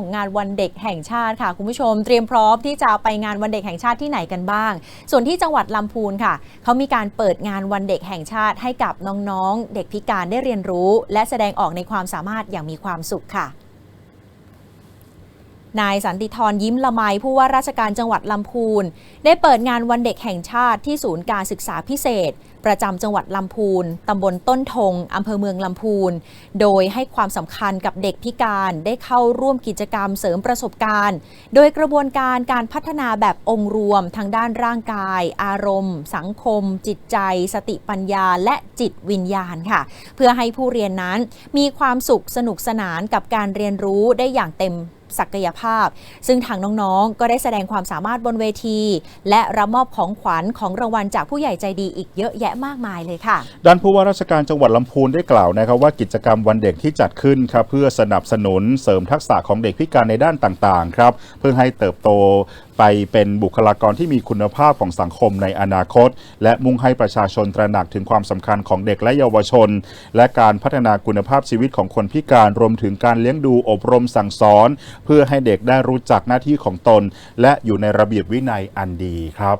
ของงานวันเด็กแห่งชาติค่ะ คุณผู้ชมเตรียมพร้อมที่จะไปงานวันเด็กแห่งชาติที่ไหนกันบ้าง ส่วนที่จังหวัดลำพูนค่ะ เขามีการเปิดงานวันเด็กแห่งชาติให้กับน้องๆ เด็กพิการได้เรียนรู้ และแสดงออกในความสามารถอย่างมีความสุขค่ะ นายสันติธรยิ้มละไมผู้ว่าราชการจังหวัดลำพูน ได้เปิดงานวันเด็กแห่งชาติที่ศูนย์การศึกษาพิเศษ ประจำจังหวัดลำพูนตำบลต้นทงอำเภอเมืองลำพูน โดยให้ความสำคัญกับเด็กพิการได้เข้าร่วมกิจกรรมเสริมประสบการณ์ โดยกระบวนการการพัฒนาแบบองค์รวมทางด้านร่างกาย อารมณ์ สังคม จิตใจ สติปัญญา และจิตวิญญาณค่ะ เพื่อให้ผู้เรียนนั้นมีความสุขสนุกสนานกับการเรียนรู้ได้อย่างเต็ม ศักยภาพ ซึ่งทางน้องๆ ก็ได้แสดงความสามารถบนเวที และรับมอบของขวัญของรางวัลจากผู้ใหญ่ใจดีอีกเยอะแยะมากมายเลยค่ะ ด้านผู้ว่าราชการจังหวัดลำพูนได้กล่าวนะครับว่ากิจกรรมวันเด็กที่จัดขึ้นครับเพื่อสนับสนุนเสริมทักษะของเด็กพิการในด้านต่างๆครับเพื่อให้เติบโตไปเป็นบุคลากรที่มีคุณภาพของสังคมในอนาคต และมุ่งให้ประชาชนตระหนักถึงความสำคัญของเด็กและเยาวชน และการพัฒนาคุณภาพชีวิตของคนพิการรวมถึงการเลี้ยงดูอบรมสั่งสอนเพื่อให้เด็กได้รู้จักหน้าที่ของตน และอยู่ในระเบียบวินัยอันดีครับ